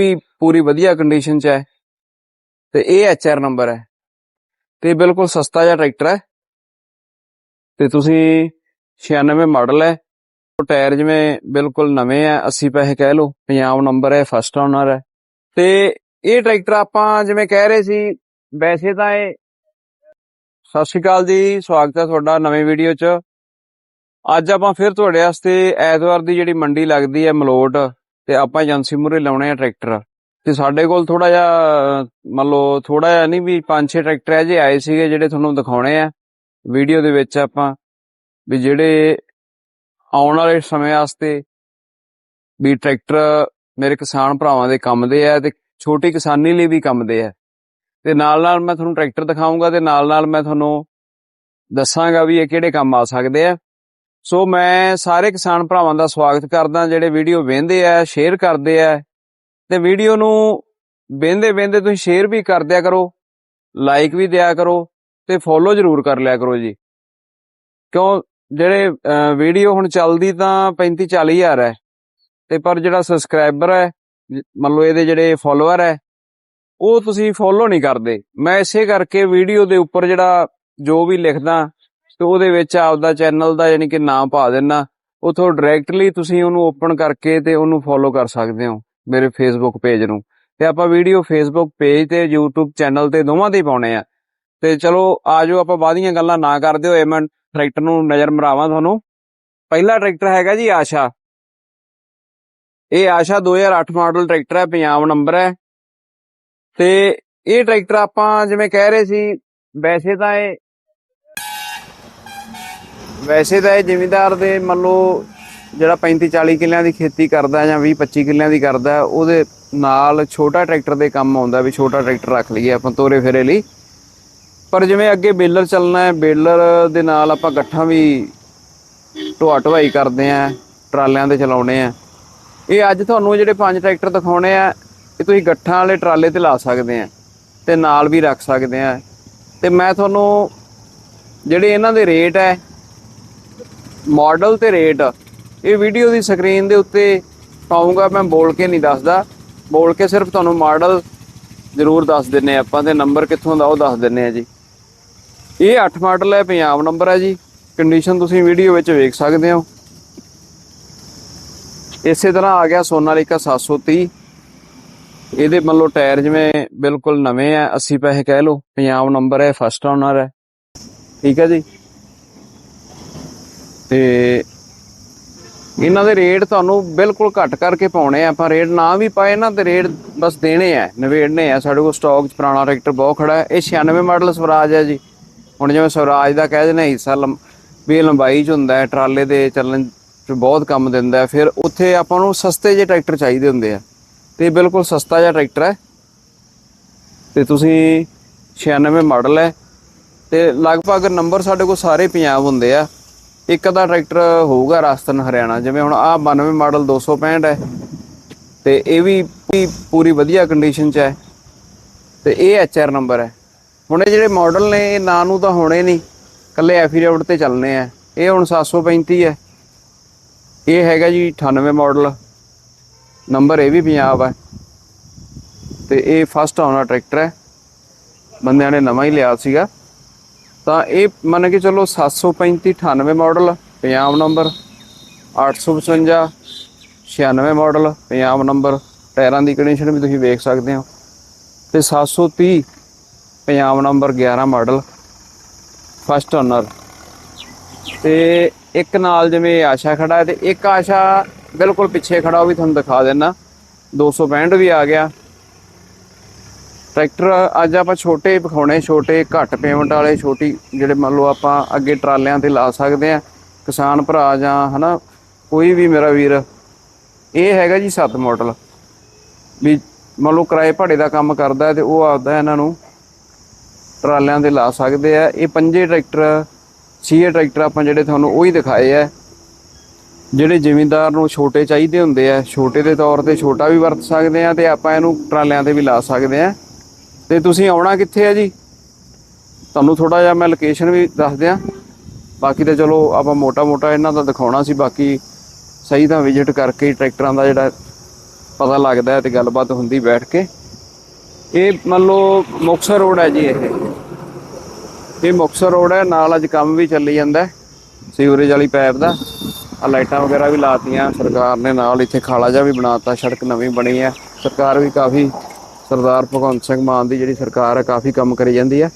ਵੀ ਪੂਰੀ ਵਧੀਆ ਕੰਡੀਸ਼ਨ 'ਚ ਹੈ। ਤੇ ਇਹ ਐਚਆਰ ਨੰਬਰ ਹੈ। ਤੇ ਬਿਲਕੁਲ ਸਸਤਾ ਜਿਹਾ ਟਰੈਕਟਰ ਹੈ। ਤੇ ਤੁਸੀਂ 96 ਮਾਡਲ ਹੈ। ਉਹ ਟਾਇਰ ਜਿਵੇਂ ਬਿਲਕੁਲ ਨਵੇਂ ਆ 80 ਪੈਸੇ ਕਹਿ ਲਓ, ਪੰਜਾਬ ਨੰਬਰ ਹੈ ਫਸਟ ਓਨਰ ਹੈ। ਤੇ ਇਹ ਟਰੈਕਟਰ ਆਪਾਂ ਜਿਵੇਂ ਕਹਿ ਰਹੇ ਸੀ, ਵੈਸੇ ਤਾਂ ਇਹ ਸਤਿ ਸ਼੍ਰੀ ਅਕਾਲ ਜੀ, ਸਵਾਗਤ ਹੈ ਤੁਹਾਡਾ ਨਵੇਂ ਵੀਡੀਓ 'ਚ। ਅੱਜ ਆਪਾਂ ਫਿਰ ਤੁਹਾਡੇ ਵਾਸਤੇ ਐਤਵਾਰ ਦੀ ਜਿਹੜੀ ਮੰਡੀ ਲੱਗਦੀ ਹੈ, ਮਲੋਟ ਤੇ ਆਪਾਂ ਏਜੰਸੀ ਮੂਰੇ ਲਾਉਣੇ ਆ ਟਰੈਕਟਰ। ਤੇ ਸਾਡੇ ਕੋਲ ਥੋੜਾ ਜਿਹਾ, ਮੰਨ ਲਓ, ਥੋੜਾ ਜਿਹਾ ਨਹੀਂ ਵੀ ਪੰਜ ਛੇ ਟਰੈਕਟਰ ਹੈ ਜੇ ਆਏ ਸੀਗੇ ਜਿਹੜੇ ਤੁਹਾਨੂੰ ਦਿਖਾਉਣੇ ਆ। ਵੀਡੀਓ ਦੇ ਵਿੱਚ ਆਪਾਂ ਵੀ ਜਿਹੜੇ ਆਉਣ ਵਾਲੇ ਸਮੇਂ ਵਾਸਤੇ ਵੀ ਟਰੈਕਟਰ ਮੇਰੇ ਕਿਸਾਨ ਭਰਾਵਾਂ ਦੇ ਕੰਮ ਦੇ ਆ ਤੇ ਛੋਟੀ ਕਿਸਾਨੀ ਲਈ ਵੀ ਕੰਮ ਦੇ ਆ। ਤੇ ਨਾਲ ਨਾਲ ਮੈਂ ਤੁਹਾਨੂੰ ਟਰੈਕਟਰ ਦਿਖਾਉਂਗਾ ਤੇ ਨਾਲ ਨਾਲ ਮੈਂ ਤੁਹਾਨੂੰ ਦੱਸਾਂਗਾ ਵੀ ਇਹ ਕਿਹੜੇ ਕੰਮ ਆ ਸਕਦੇ ਆ। ਸੋ ਮੈਂ ਸਾਰੇ ਕਿਸਾਨ ਭਰਾਵਾਂ ਦਾ ਸਵਾਗਤ ਕਰਦਾ, ਜਿਹੜੇ ਵੀਡੀਓ ਵੇਖਦੇ ਆ ਸ਼ੇਅਰ ਕਰਦੇ ਆ। ਤੇ ਵੀਡੀਓ ਨੂੰ ਵੇਖਦੇ ਵੇਖਦੇ ਤੁਸੀਂ ਸ਼ੇਅਰ ਵੀ ਕਰ ਦਿਆ ਕਰੋ ਲਾਈਕ ਵੀ ਦਿਆ ਕਰੋ ਤੇ ਫੋਲੋ ਜ਼ਰੂਰ ਕਰ ਲਿਆ ਕਰੋ ਜੀ। ਕਿਉਂ, ਜਿਹੜੇ ਵੀਡੀਓ ਹੁਣ ਚੱਲਦੀ ਤਾਂ 35 40 ਹਜ਼ਾਰ ਹੈ, ਤੇ ਪਰ ਜਿਹੜਾ ਸਬਸਕ੍ਰਾਈਬਰ ਹੈ ਜ- ਮੰਨ ਲਓ ਇਹਦੇ ਜਿਹੜੇ ਫੋਲੋਅਰ ਹੈ, ਉਹ ਤੁਸੀਂ ਫੋਲੋ ਨਹੀਂ ਕਰਦੇ। ਮੈਂ ਇਸੇ ਕਰਕੇ ਵੀਡੀਓ ਦੇ ਉੱਪਰ ਜਿਹੜਾ ਜੋ ਵੀ ਲਿਖਦਾ ਤੇ ਉਹਦੇ ਵਿੱਚ ਆਪਦਾ ਚੈਨਲ ਦਾ ਯਾਨੀ ਕਿ ਨਾਮ ਪਾ ਦੇਣਾ ਉਥੋਂ ਡਾਇਰੈਕਟਲੀ ਤੁਸੀਂ ਉਹਨੂੰ ਓਪਨ ਕਰਕੇ ਤੇ ਉਹਨੂੰ ਫੋਲੋ ਕਰ ਸਕਦੇ ਹੋ ਮੇਰੇ ਫੇਸਬੁੱਕ ਪੇਜ ਨੂੰ। ਤੇ ਆਪਾਂ ਵੀਡੀਓ ਫੇਸਬੁੱਕ ਪੇਜ ਤੇ, YouTube ਚੈਨਲ ਤੇ ਦੋਵਾਂ ਤੇ ਪਾਉਣੇ ਆ। ਤੇ ਚਲੋ, ਆਜੋ ਆਪਾਂ ਬਾਦੀਆਂ ਗੱਲਾਂ ਨਾ ਕਰਦੇ ਹੋਏ, ਮੈਂ ਟਰੈਕਟਰ ਨੂੰ ਨਜ਼ਰ ਮਰਾਵਾਂ ਤੁਹਾਨੂੰ। ਪਹਿਲਾ ਟਰੈਕਟਰ ਹੈਗਾ ਜੀ ਆਸ਼ਾ। ਇਹ ਆਸ਼ਾ 2008 ਮਾਡਲ ਟਰੈਕਟਰ ਹੈ, ਪੰਜਾਬ ਨੰਬਰ ਹੈ। ਤੇ ਇਹ ਟਰੈਕਟਰ ਆਪਾਂ ਜਿਵੇਂ ਕਹਿ ਰਹੇ ਸੀ, ਵੈਸੇ ਤਾਂ ਇਹ ਵੈਸੇ ਤਾਂ ਇਹ ਜ਼ਿਮੀਂਦਾਰ ਦੇ ਮੰਨ ਲਓ ਜਿਹੜਾ 35 40 ਕਿੱਲਿਆਂ ਦੀ ਖੇਤੀ ਕਰਦਾ ਜਾਂ 20 25 ਕਿੱਲਿਆਂ ਦੀ ਕਰਦਾ, ਉਹਦੇ ਨਾਲ ਛੋਟਾ ਟਰੈਕਟਰ ਦੇ ਕੰਮ ਆਉਂਦਾ ਵੀ ਛੋਟਾ ਟਰੈਕਟਰ ਰੱਖ ਲਈਏ ਆਪਾਂ ਤੋਰੇ ਫੇਰੇ ਲਈ। ਪਰ ਜਿਵੇਂ ਅੱਗੇ ਬੇਲਰ ਚੱਲਣਾ ਹੈ, ਬੇਲਰ ਦੇ ਨਾਲ ਆਪਾਂ ਗੱਠਾਂ ਵੀ ਢੋਆ ਢਵਾਈ ਕਰਦੇ ਆ ਟਰਾਲਿਆਂ ਤੇ ਚਲਾਉਣੇ ਆ ਇਹ ਅੱਜ ਤੁਹਾਨੂੰ ਜਿਹੜੇ ਪੰਜ ਟਰੈਕਟਰ ਦਿਖਾਉਣੇ ਆ, ਇਹ ਤੁਸੀਂ ਗੱਠਾਂ ਵਾਲੇ ਟਰਾਲੇ ਤੇ ਲਾ ਸਕਦੇ ਆ ਤੇ ਨਾਲ ਵੀ ਰੱਖ ਸਕਦੇ ਆ ਤੇ ਮੈਂ ਤੁਹਾਨੂੰ ਜਿਹੜੇ ਇਹਨਾਂ ਦੇ ਰੇਟ ਹੈ ਮਾਡਲ ਤੇ ਰੇਟ ਇਹ ਵੀਡੀਓ ਦੀ ਸਕਰੀਨ ਦੇ ਉੱਤੇ ਪਾਉਂਗਾ ਮੈਂ, ਬੋਲ ਕੇ ਨਹੀਂ ਦੱਸਦਾ। ਬੋਲ ਕੇ ਸਿਰਫ ਤੁਹਾਨੂੰ ਮਾਡਲ ਜ਼ਰੂਰ ਦੱਸ ਦਿੰਨੇ ਆਪਾਂ, ਤੇ ਨੰਬਰ ਕਿੱਥੋਂ ਦਾ ਉਹ ਦੱਸ ਦਿੰਨੇ ਆ ਜੀ। ਇਹ 8 ਮਾਡਲ ਹੈ, ਪੰਜਾਬ ਨੰਬਰ ਹੈ ਜੀ। ਕੰਡੀਸ਼ਨ ਤੁਸੀਂ ਵੀਡੀਓ ਵਿੱਚ ਵੇਖ ਸਕਦੇ ਹੋ। ਇਸੇ ਤਰ੍ਹਾਂ ਆ ਗਿਆ ਸੋਨਾਲੀਕਾ 730 ਇਹਦੇ ਮੰਨ ਲਓ ਟਾਇਰ ਜਿਵੇਂ ਬਿਲਕੁਲ ਨਵੇਂ ਆ 80 ਪੈਸੇ ਕਹਿ ਲਓ। ਪੰਜਾਬ ਨੰਬਰ ਹੈ ਫਸਟ ਓਨਰ ਹੈ। ਠੀਕ ਹੈ ਜੀ। ਤੇ ਇਹਨਾਂ ਦੇ ਰੇਟ ਤੁਹਾਨੂੰ ਬਿਲਕੁਲ ਘੱਟ ਕਰਕੇ ਪਾਉਣੇ ਆ, ਆਪਾਂ ਰੇਟ ਨਾ ਵੀ ਪਾਏ ਨਾ ਤੇ ਰੇਟ ਬਸ ਦੇਣੇ ਆ ਨਵੇੜਨੇ ਆ। ਸਾਡੇ ਕੋਲ ਸਟਾਕ 'ਚ ਪੁਰਾਣਾ ਟਰੈਕਟਰ ਬਹੁਤ ਖੜਾ ਹੈ, ਇਹ 96 ਮਾਡਲ ਸਵਰਾਜ ਹੈ ਜੀ। ਹੁਣ ਜਿਵੇਂ ਸਵਰਾਜ ਦਾ ਕਹਿ ਦਿੰਦੇ ਹਿੱਸਾ ਲੰਬ- ਵੀ ਇਹ ਲੰਬਾਈ 'ਚ ਹੁੰਦਾ ਹੈ, ਟਰਾਲੇ ਦੇ ਚੱਲਣ 'ਚ ਬਹੁਤ ਕੰਮ ਦਿੰਦਾ ਫਿਰ ਉੱਥੇ ਆਪਾਂ ਨੂੰ ਸਸਤੇ ਜਿਹੇ ਟਰੈਕਟਰ ਚਾਹੀਦੇ ਹੁੰਦੇ ਆ, ਤੇ ਬਿਲਕੁਲ ਸਸਤਾ ਜਿਹਾ ਟਰੈਕਟਰ ਹੈ। ਤੇ ਤੁਸੀਂ 96 ਮਾਡਲ ਹੈ, ਤੇ ਲਗਭਗ ਨੰਬਰ ਸਾਡੇ ਕੋਲ ਸਾਰੇ ਪੰਜਾਬ ਹੁੰਦੇ ਆ। ਇੱਕ ਦਾ ਟਰੈਕਟਰ ਹੋਊਗਾ ਰਾਜਸਥਾਨ, ਹਰਿਆਣਾ, ਜਿਵੇਂ ਹੁਣ ਆਹ 92 ਮਾਡਲ 265 ਹੈ ਤੇ ਇਹ ਵੀ ਵੀ ਪੂਰੀ ਵਧੀਆ ਕੰਡੀਸ਼ਨ 'ਚ ਹੈ ਤੇ ਇਹ ਐਚਆਰ ਨੰਬਰ ਹੈ। ਹੁਣ ਇਹ ਜਿਹੜੇ ਮਾਡਲ ਨੇ, ਇਹ ਨਾਂ ਨੂੰ ਤਾਂ ਹੋਣੇ ਨਹੀਂ। ਕੱਲੇ ਐਫੀਡੇਵਿਟ ਤੇ ਚੱਲਨੇ ਆ। ਇਹ ਹੁਣ 735 ਹੈ। ਇਹ ਹੈਗਾ ਜੀ 98 ਮਾਡਲ ਨੰਬਰ ਇਹ ਵੀ ਪੰਜਾਬ ਹੈ। ਤੇ ਇਹ ਫਸਟ ਆਉਣਾ ਟਰੈਕਟਰ ਹੈ। ਬੰਦਿਆਂ ਨੇ ਨਵਾਂ ਹੀ ਲਿਆ ਸੀਗਾ। ਤਾਂ ਇਹ ਮੰਨ ਕੇ ਚਲੋ 735 98 model Punjab number 855 96 model Punjab number, ਟਾਇਰਾਂ ਦੀ ਕੰਡੀਸ਼ਨ ਵੀ ਤੁਸੀਂ ਵੇਖ ਸਕਦੇ ਹੋ। ਤੇ 730 Punjab number 11 model, first owner. ਤੇ ਇੱਕ ਨਾਲ ਜਿਵੇਂ ਆਸ਼ਾ ਖੜਾ ਹੈ ਤੇ ਇੱਕ ਆਸ਼ਾ ਬਿਲਕੁਲ ਪਿੱਛੇ ਖੜਾ, ਉਹ ਵੀ ਤੁਹਾਨੂੰ ਦਿਖਾ ਦੇਣਾ 265 ਵੀ ਆ ਗਿਆ। ਟਰੈਕਟਰ ਅੱਜ ਆਪਾਂ ਛੋਟੇ ਵਿਖਾਉਣੇ, ਛੋਟੇ ਘੱਟ ਪੇਮੈਂਟ ਵਾਲੇ, ਛੋਟੀ ਜਿਹੜੇ ਮੰਨ ਲਓ ਆਪਾਂ ਅੱਗੇ ਟਰਾਲਿਆਂ ਤੇ ਲਾ ਸਕਦੇ ਆ ਕਿਸਾਨ ਭਰਾ ਜਾਂ ਹਨਾ, ਕੋਈ ਵੀ ਮੇਰਾ ਵੀਰ, ਇਹ ਹੈਗਾ ਜੀ 7 ਮਾਡਲ ਵੀ ਮੰਨ ਲਓ ਕਿਰਾਏ ਭਾੜੇ ਦਾ ਕੰਮ ਕਰਦਾ ਹੈ ਤੇ ਉਹ ਆਪਦਾ ਇਹਨਾਂ ਨੂੰ ਟਰਾਲਿਆਂ ਤੇ ਲਾ ਸਕਦੇ ਆ। ਇਹ ਪੰਜੇ ਟਰੈਕਟਰ, ਛੇ ਟਰੈਕਟਰ ਆਪਾਂ ਜਿਹੜੇ ਤੁਹਾਨੂੰ ਉਹੀ ਦਿਖਾਏ ਆ, ਜਿਹੜੇ ਜ਼ਿਮੀਂਦਾਰ ਨੂੰ ਛੋਟੇ ਚਾਹੀਦੇ ਹੁੰਦੇ ਆ। ਛੋਟੇ ਦੇ ਤੌਰ ਤੇ ਛੋਟਾ ਵੀ ਵਰਤ ਸਕਦੇ ਆ ਤੇ ਆਪਾਂ ਇਹਨੂੰ ਟਰਾਲਿਆਂ ਤੇ ਵੀ ਲਾ ਸਕਦੇ ਆ। ਤੇ ਤੁਸੀਂ ਆਉਣਾ ਕਿੱਥੇ ਆ ਜੀ? ਤੁਹਾਨੂੰ ਥੋੜਾ ਜਿਹਾ ਮੈਂ ਲੋਕੇਸ਼ਨ ਵੀ ਦੱਸ ਦਿਆਂ। ਬਾਕੀ ਤਾਂ ਚਲੋ ਆਪਾਂ ਮੋਟਾ ਮੋਟਾ ਇਹਨਾਂ ਦਾ ਦਿਖਾਉਣਾ ਸੀ, ਬਾਕੀ ਸਹੀ ਤਾਂ ਵਿਜ਼ਿਟ ਕਰਕੇ ਹੀ ਟਰੈਕਟਰਾਂ ਦਾ ਜਿਹੜਾ ਪਤਾ ਲੱਗਦਾ ਹੈ ਤੇ ਗੱਲਬਾਤ ਹੁੰਦੀ ਬੈਠ ਕੇ। ਇਹ ਮੰਨ ਲਓ ਮੁਕਤਸਰ ਰੋਡ ਹੈ ਜੀ ਇਹ। ਇਹ ਮੁਕਤਸਰ ਰੋਡ ਹੈ, ਨਾਲ ਅੱਜ ਕੰਮ ਵੀ ਚੱਲੀ ਜਾਂਦਾ ਸੀਵਰੇਜ ਵਾਲੀ ਪਾਈਪ ਦਾ। ਆ ਲਾਈਟਾਂ ਵਗੈਰਾ ਵੀ ਲਾਤੀਆਂ, ਸਰਕਾਰ ਨੇ ਨਾਲ ਇੱਥੇ ਖਾਲਾ ਜਿਹਾ ਵੀ ਬਣਾਤਾ ਸੜਕ ਨਵੀਂ ਬਣੀ ਹੈ। ਸਰਕਾਰ ਵੀ ਕਾਫੀ ਸਰਦਾਰ ਭਗਵੰਤ ਸਿੰਘ ਮਾਨ ਦੀ ਜਿਹੜੀ ਸਰਕਾਰ ਹੈ ਕਾਫੀ ਕੰਮ ਕਰੀ ਜਾਂਦੀ ਹੈ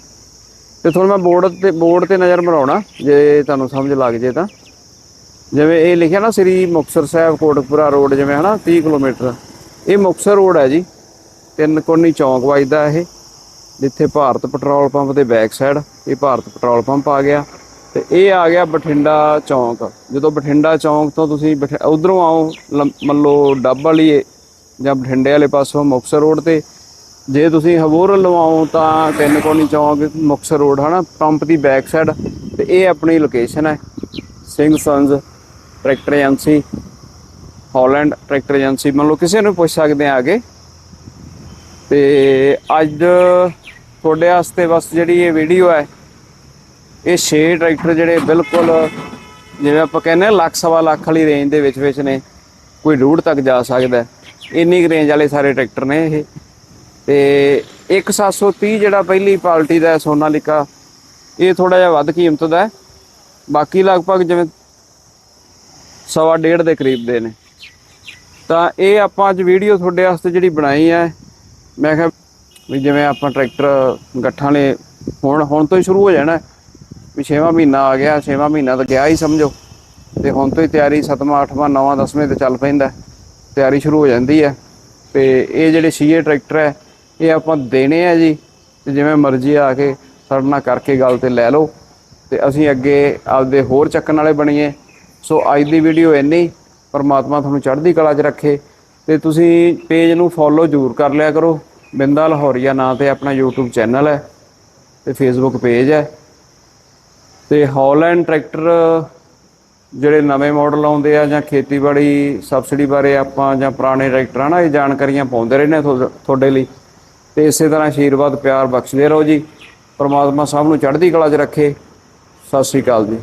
ਤੇ ਤੁਹਾਨੂੰ ਮੈਂ ਬੋਰਡ ਤੇ ਬੋਰਡ ਤੇ ਨਜ਼ਰ ਮਰਾਉਣਾ, ਜੇ ਤੁਹਾਨੂੰ ਸਮਝ ਲੱਗ ਜੇ ਤਾਂ। ਜਿਵੇਂ ਇਹ ਲਿਖਿਆ ਨਾ ਸ੍ਰੀ ਮੁਕਤਸਰ ਸਾਹਿਬ ਕੋਟਕਪੁਰਾ ਰੋਡ, ਜਿਵੇਂ ਹਨਾ 30 ਕਿਲੋਮੀਟਰ। ਇਹ ਮੁਕਤਸਰ ਰੋਡ ਹੈ ਜੀ। ਤਿੰਨ ਕੋਨੀ ਚੌਂਕ ਵੱਜਦਾ ਇਹ, ਜਿੱਥੇ ਭਾਰਤ ਪੈਟਰੋਲ ਪੰਪ ਦੇ ਬੈਕ ਸਾਈਡ ਇਹ ਭਾਰਤ ਪੈਟਰੋਲ ਪੰਪ ਆ ਗਿਆ। ਤੇ ਇਹ ਆ ਗਿਆ ਬਠਿੰਡਾ ਚੌਂਕ। ਜਦੋਂ ਬਠਿੰਡਾ ਚੌਂਕ ਤੋਂ ਤੁਸੀਂ ਉਧਰੋਂ ਆਓ, ਲੰ- ਮੰਨ ਲਓ ਡੱਬ ਵਾਲੀ ਜਾਂ ਬਠਿੰਡੇ ਵਾਲੇ ਪਾਸੋਂ ਮੁਕਤਸਰ ਰੋਡ ਤੇ ਜੇ ਤੁਸੀਂ ਹਬੋਰ ਲਵਾਓ ਤਾਂ ਤਿੰਨ ਕੋਨੀ ਚੌਂਕ, ਮੁਕਤਸਰ ਰੋਡ, ਹਨਾ, ਪੰਪ ਦੀ ਬੈਕ ਸਾਈਡ ਤੇ ਇਹ ਆਪਣੀ ਲੋਕੇਸ਼ਨ ਹੈ। Singh sons tractor agency Holland tractor agency ਮੰਨ ਲਓ ਕਿਸੇ ਨੂੰ ਪੁੱਛ ਸਕਦੇ ਆ ਅੱਗੇ। ਤੇ ਅੱਜ ਤੁਹਾਡੇ ਵਾਸਤੇ ਬਸ ਜਿਹੜੀ ਇਹ ਵੀਡੀਓ ਹੈ, ਇਹ 6 ਟਰੈਕਟਰ ਜਿਹੜੇ ਬਿਲਕੁਲ, ਜਿਵੇਂ ਆਪਾਂ ਕਹਿੰਦੇ ਆ ਲੱਖ ਸਵਾ ਲੱਖ ਵਾਲੀ ਰੇਂਜ ਦੇ ਵਿੱਚ ਵਿੱਚ ਨੇ। ਕੋਈ ਰੂੜ ਤੱਕ ਜਾ ਸਕਦਾ ਹੈ। ਇੰਨੀ ਰੇਂਜ ਵਾਲੇ ਸਾਰੇ ਟਰੈਕਟਰ ਨੇ ਇਹ। ਤੇ 1730 ਜਿਹੜਾ ਪਹਿਲੀ ਪਾਰਟੀ ਦਾ ਹੈ, ਸੋਨਾਲੀਕਾ ਇਹ ਥੋੜਾ ਜਿਹਾ ਵੱਧ ਕੀਮਤ ਦਾ ਹੈ। ਬਾਕੀ ਲਗਭਗ ਜਿਵੇਂ ਸਵਾ ਡੇਢ ਦੇ ਕਰੀਬ ਦੇ ਨੇ। ਤਾਂ ਇਹ ਆਪਾਂ ਅੱਜ ਵੀਡੀਓ ਤੁਹਾਡੇ ਵਾਸਤੇ ਜਿਹੜੀ ਬਣਾਈ ਹੈ ਮੈਂ ਕਿਹਾ ਵੀ ਜਿਵੇਂ ਆਪਾਂ ਟਰੈਕਟਰ ਗੱਠਾਂ ਵਾਲੇ ਹੁਣ ਹੁਣ ਤੋਂ ਹੀ ਸ਼ੁਰੂ ਹੋ ਜਾਣਾ। ਵੀ 6ਵਾਂ ਮਹੀਨਾ ਆ ਗਿਆ 6ਵਾਂ ਮਹੀਨਾ ਤਾਂ ਗਿਆ ਹੀ ਸਮਝੋ। ਤੇ ਹੁਣ ਤੋਂ ਹੀ ਤਿਆਰੀ 7ਵਾਂ 8ਵਾਂ 9ਵਾਂ 10ਵੇਂ ਤੇ ਚੱਲ ਪੈਂਦਾ। ਤਿਆਰੀ ਸ਼ੁਰੂ ਹੋ ਜਾਂਦੀ ਹੈ। ਤੇ ਇਹ ਜਿਹੜੇ ਸੀਏ ਟਰੈਕਟਰ ਹੈ ਇਹ ਆਪਾਂ ਦੇਣੇ ਆ ਜੀ, ਤੇ ਜਿਵੇਂ ਮਰਜ਼ੀ ਆ ਕੇ ਸਾਡੇ ਨਾਲ ਕਰਕੇ ਗੱਲ ਤੇ ਲੈ ਲਓ। ਤੇ ਅਸੀਂ ਅੱਗੇ ਆਪਦੇ ਹੋਰ ਚੱਕਣ ਵਾਲੇ ਬਣੀਏ। ਸੋ ਅੱਜ ਦੀ ਵੀਡੀਓ ਇੰਨੀ, ਪਰਮਾਤਮਾ ਤੁਹਾਨੂੰ ਚੜ੍ਹਦੀ ਕਲਾ 'ਚ ਰੱਖੇ। ਤੇ ਤੁਸੀਂ ਪੇਜ ਨੂੰ ਫੋਲੋ ਜ਼ਰੂਰ ਕਰ ਲਿਆ ਕਰੋ। ਬਿੰਦਾ ਲਾਹੌਰੀਆ ਨਾਂ ਤੇ ਆਪਣਾ YouTube ਚੈਨਲ ਹੈ, ਤੇ Facebook ਪੇਜ ਹੈ। ਤੇ ਹਾਲੈਂਡ ਟਰੈਕਟਰ ਜਿਹੜੇ ਨਵੇਂ ਮਾਡਲ ਆਉਂਦੇ ਆ ਜਾਂ ਖੇਤੀਬਾੜੀ ਸਬਸਿਡੀ ਬਾਰੇ ਆਪਾਂ ਜਾਂ ਪੁਰਾਣੇ ਟਰੈਕਟਰਾਂ ਨਾਲ ਇਹ ਜਾਣਕਾਰੀਆਂ ਪਾਉਂਦੇ ਰਹਿੰਦੇ ਹਾਂ ਤੁਹਾਡੇ- ਤੁਹਾਡੇ ਲਈ। ਤੇ ਇਸੇ ਤਰ੍ਹਾਂ ਆਸ਼ੀਰਵਾਦ ਪਿਆਰ ਬਖਸ਼ਦੇ ਰਹੋ ਜੀ। ਪਰਮਾਤਮਾ ਸਭ ਨੂੰ ਚੜ੍ਹਦੀ ਕਲਾ 'ਚ ਰੱਖੇ। ਸਤਿ ਸ੍ਰੀ ਅਕਾਲ ਜੀ।